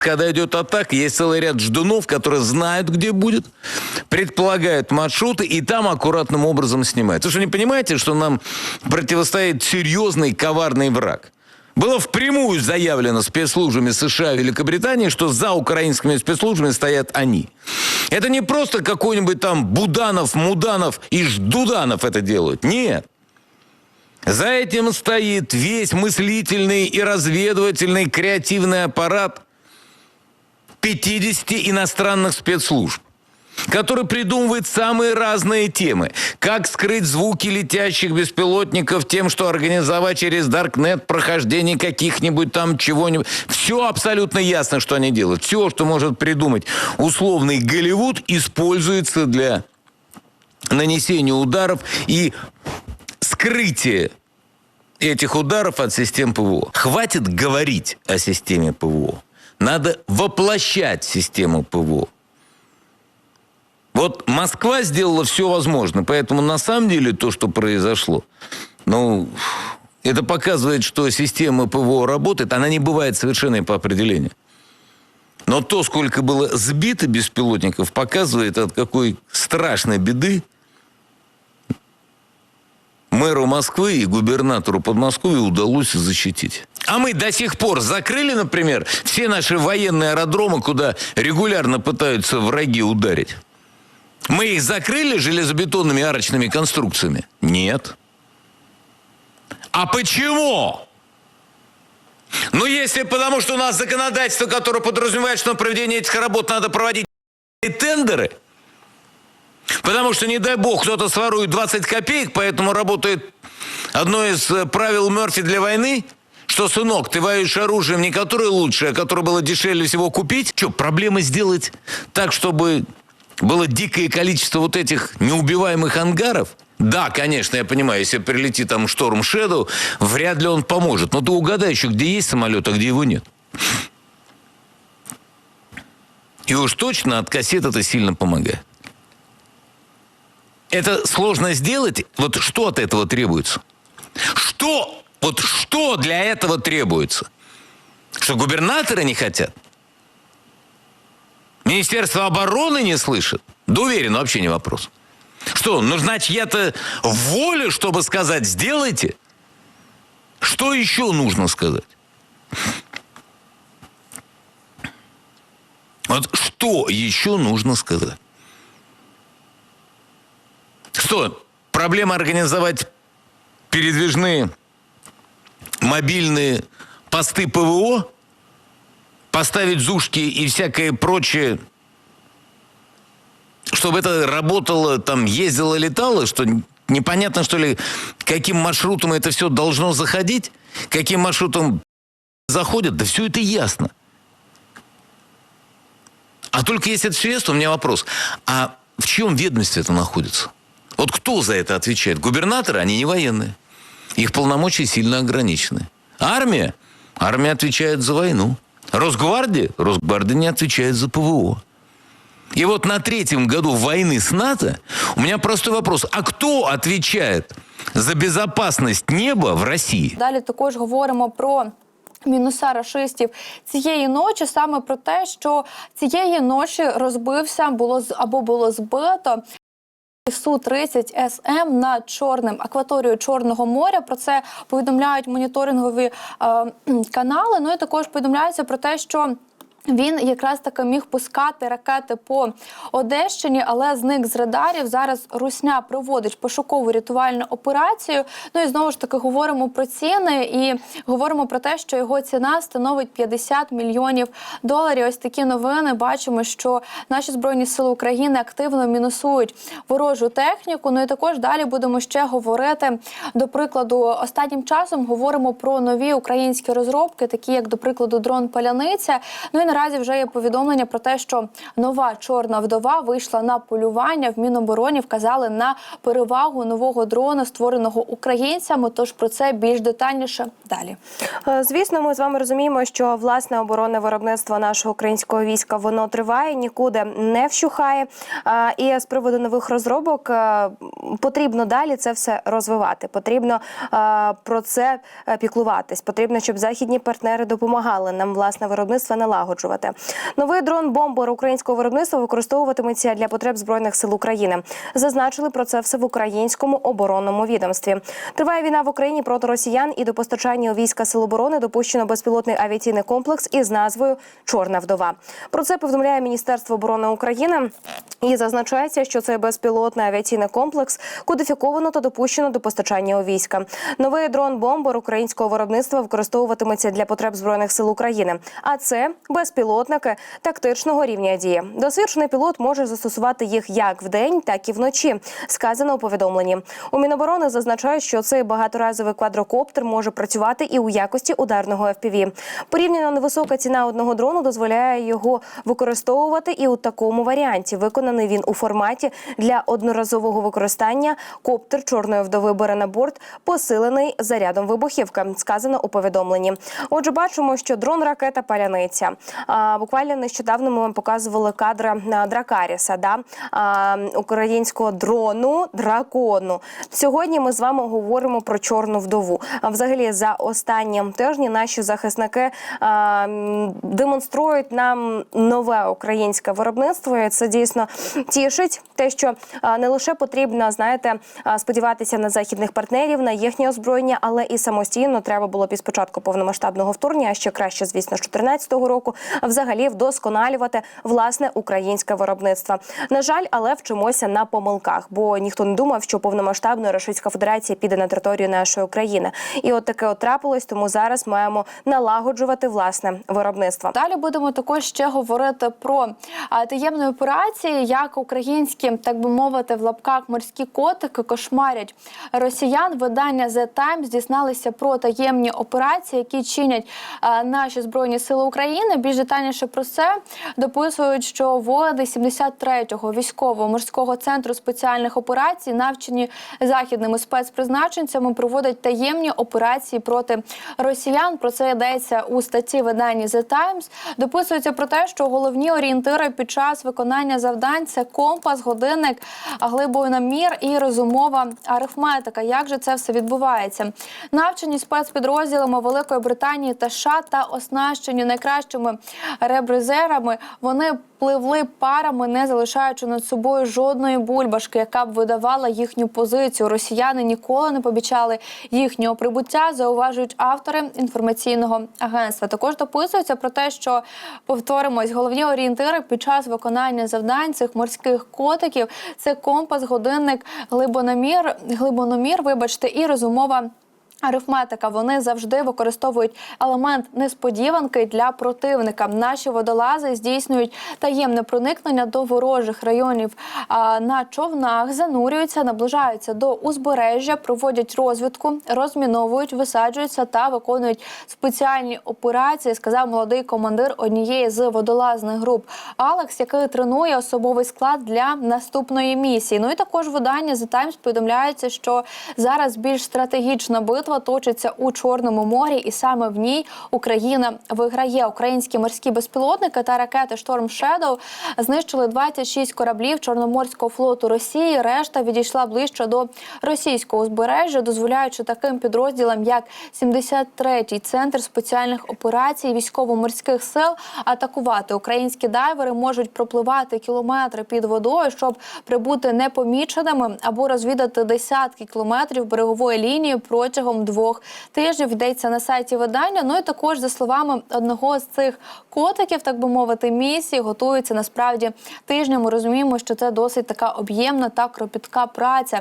когда идет атака, есть целый ряд ждунов, которые знают, где будет, предполагают маршруты и там аккуратным образом снимают. Вы что, не понимаете, что нам противостоит серьезный коварный враг? Было впрямую заявлено спецслужбами США и Великобритании, что за украинскими спецслужбами стоят они. Это не просто какой-нибудь там Буданов, Муданов и Ждуданов это делают. Нет. За этим стоит весь мыслительный и разведывательный креативный аппарат 50 иностранных спецслужб, который придумывает самые разные темы. Как скрыть звуки летящих беспилотников тем, что организовать через Даркнет прохождение каких-нибудь там чего-нибудь. Все абсолютно ясно, что они делают. Все, что может придумать условный Голливуд, используется для нанесения ударов и скрытия этих ударов от систем ПВО. Хватит говорить о системе ПВО. Надо воплощать систему ПВО. Вот Москва сделала все возможное, поэтому на самом деле то, что произошло, ну, это показывает, что система ПВО работает, она не бывает совершенной по определению. Но то, сколько было сбито беспилотников, показывает, от какой страшной беды мэру Москвы и губернатору Подмосковья удалось защитить. А мы до сих пор закрыли, например, все наши военные аэродромы, куда регулярно пытаются враги ударить. Мы их закрыли железобетонными арочными конструкциями? Нет. А почему? Ну, если потому, что у нас законодательство, которое подразумевает, что на проведение этих работ надо проводить тендеры, потому что, не дай бог, кто-то сворует 20 копеек, поэтому работает одно из э, правил Мерфи для войны, что, сынок, ты воюешь оружием не которое лучшее, а которое было дешевле всего купить. Что, проблема сделать так, чтобы было дикое количество вот этих неубиваемых ангаров? Да, конечно, я понимаю, если прилетит там шторм Шэдоу, вряд ли он поможет. Но ты угадай еще, где есть самолет, а где его нет. И уж точно от кассет это сильно помогает. Это сложно сделать. Вот что от этого требуется? Что? Вот что для этого требуется? Что губернаторы не хотят? Министерство обороны не слышит? Да уверен, вообще не вопрос. Что, нужна чья-то воля, чтобы сказать «сделайте»? Что еще нужно сказать? Вот что еще нужно сказать? Что, проблема организовать передвижные мобильные посты ПВО? Поставить зушки и всякое прочее, чтобы это работало, там, ездило, летало, что непонятно, что ли, каким маршрутом это все должно заходить, каким маршрутом заходят, да все это ясно. А только если это все ясно, у меня вопрос. А в чьем ведомстве это находится? Вот кто за это отвечает? Губернаторы, они не военные. Их полномочия сильно ограничены. Армия? Армия отвечает за войну. Росгвардия? Росгвардия не отвечает за ПВО. И вот на третьем году войны с НАТО у меня простой вопрос. А кто отвечает за безопасность неба в России? Далі також говоримо про. Мінуса рашистів цієї ночі саме про те, що цієї ночі розбився було з- або було збито су 30 СМ над чорним акваторією Чорного моря. Про це повідомляють моніторингові е, канали. Ну і також повідомляється про те, що. Він якраз таки міг пускати ракети по Одещині, але зник з радарів. Зараз Русня проводить пошукову рятувальну операцію. Ну і знову ж таки говоримо про ціни і говоримо про те, що його ціна становить 50 мільйонів доларів. Ось такі новини. Бачимо, що наші збройні сили України активно мінусують ворожу техніку. Ну і також далі будемо ще говорити. До прикладу, останнім часом говоримо про нові українські розробки, такі як, до прикладу, дрон Паляниця. Ну і наразі вже є повідомлення про те, що нова чорна вдова вийшла на полювання. В Мінобороні вказали на перевагу нового дрона, створеного українцями. Тож про це більш детальніше далі. Е, Звісно, ми з вами розуміємо, що власне оборонне виробництво нашого українського війська воно триває, нікуди не вщухає. І з приводу нових розробок е, потрібно далі це все розвивати. Потрібно е, про це е, піклуватись. Потрібно, щоб західні партнери допомагали нам власне виробництво налагоджувати. Новий дрон бомбер українського виробництва використовуватиметься для потреб збройних сил України. Зазначили про це все в українському оборонному відомстві. Триває війна в Україні проти росіян і до постачання у війська сил оборони допущено безпілотний авіаційний комплекс із назвою Чорна вдова. Про це повідомляє Міністерство оборони України. І зазначається, що цей безпілотний авіаційний комплекс кодифіковано та допущено до постачання у війська. Новий дрон-бомбер українського виробництва використовуватиметься для потреб збройних сил України. А це безпілотники тактичного рівня дії. Досвідчений пілот може застосувати їх як вдень, так і вночі. Сказано у повідомленні. У Міноборони зазначають, що цей багаторазовий квадрокоптер може працювати і у якості ударного FPV. Порівняно невисока ціна одного дрону дозволяє його використовувати і у такому варіанті. Виконаний він у форматі для одноразового використання. Коптер чорної вдови бере на борт, посилений зарядом вибухівки. Сказано у повідомленні. Отже, бачимо, що дрон ракета паляниця. А, буквально нещодавно ми вам показували кадри Дракаріса, да? а, українського дрону дракону. Сьогодні ми з вами говоримо про чорну вдову. А взагалі за останні тижні наші захисники а, демонструють нам нове українське виробництво. І це дійсно тішить. Те, що не лише потрібно, знаєте, сподіватися на західних партнерів, на їхнє озброєння, але і самостійно треба було під спочатку повномасштабного вторгнення, а ще краще, звісно, з 2014 року, взагалі вдосконалювати власне українське виробництво. На жаль, але вчимося на помилках, бо ніхто не думав, що повномасштабно Російська Федерація піде на територію нашої країни. І от таке от трапилось, тому зараз маємо налагоджувати власне виробництво. Далі будемо також ще говорити про таємні операції, як українські, так би мовити, в лапках морські котики кошмарять росіян. Видання The Times дізналися про таємні операції, які чинять а, наші збройні сили України. Більш детальніше про це дописують, що води 73-го військово-морського центру спеціальних операцій, навчені західними спецпризначенцями, проводять таємні операції проти росіян. Про це йдеться у статті виданні The Times. Дописується про те, що головні орієнтири під час виконання завдань це компас, годинник, глибиномір і розумова арифметика. Як же це все відбувається? Навчені спецпідрозділами Великої Британії та США та оснащені найкращими ребризерами. Вони пливли парами, не залишаючи над собою жодної бульбашки, яка б видавала їхню позицію. Росіяни ніколи не побічали їхнього прибуття, зауважують автори інформаційного агентства. Також дописується про те, що повторимось головні орієнтири під час виконання завдань цих морських котиків це компас, годинник, глибиномір, глибиномір, вибачте, і розумова. Арифметика вони завжди використовують елемент несподіванки для противника. Наші водолази здійснюють таємне проникнення до ворожих районів на човнах, занурюються, наближаються до узбережжя, проводять розвідку, розміновують, висаджуються та виконують спеціальні операції. Сказав молодий командир однієї з водолазних груп Алекс, який тренує особовий склад для наступної місії. Ну і також видання The Times повідомляється, що зараз більш стратегічна битва точиться у Чорному морі, і саме в ній Україна виграє. Українські морські безпілотники та ракети Шторм Shadow знищили 26 кораблів Чорноморського флоту Росії. Решта відійшла ближче до російського узбережжя, дозволяючи таким підрозділам, як 73-й центр спеціальних операцій військово-морських сил, атакувати. Українські дайвери можуть пропливати кілометри під водою, щоб прибути непоміченими або розвідати десятки кілометрів берегової лінії протягом двох тижнів. Йдеться на сайті видання. Ну і також за словами одного з цих котиків, так би мовити, місії готується насправді тижнями. Розуміємо, що це досить така об'ємна та кропітка праця.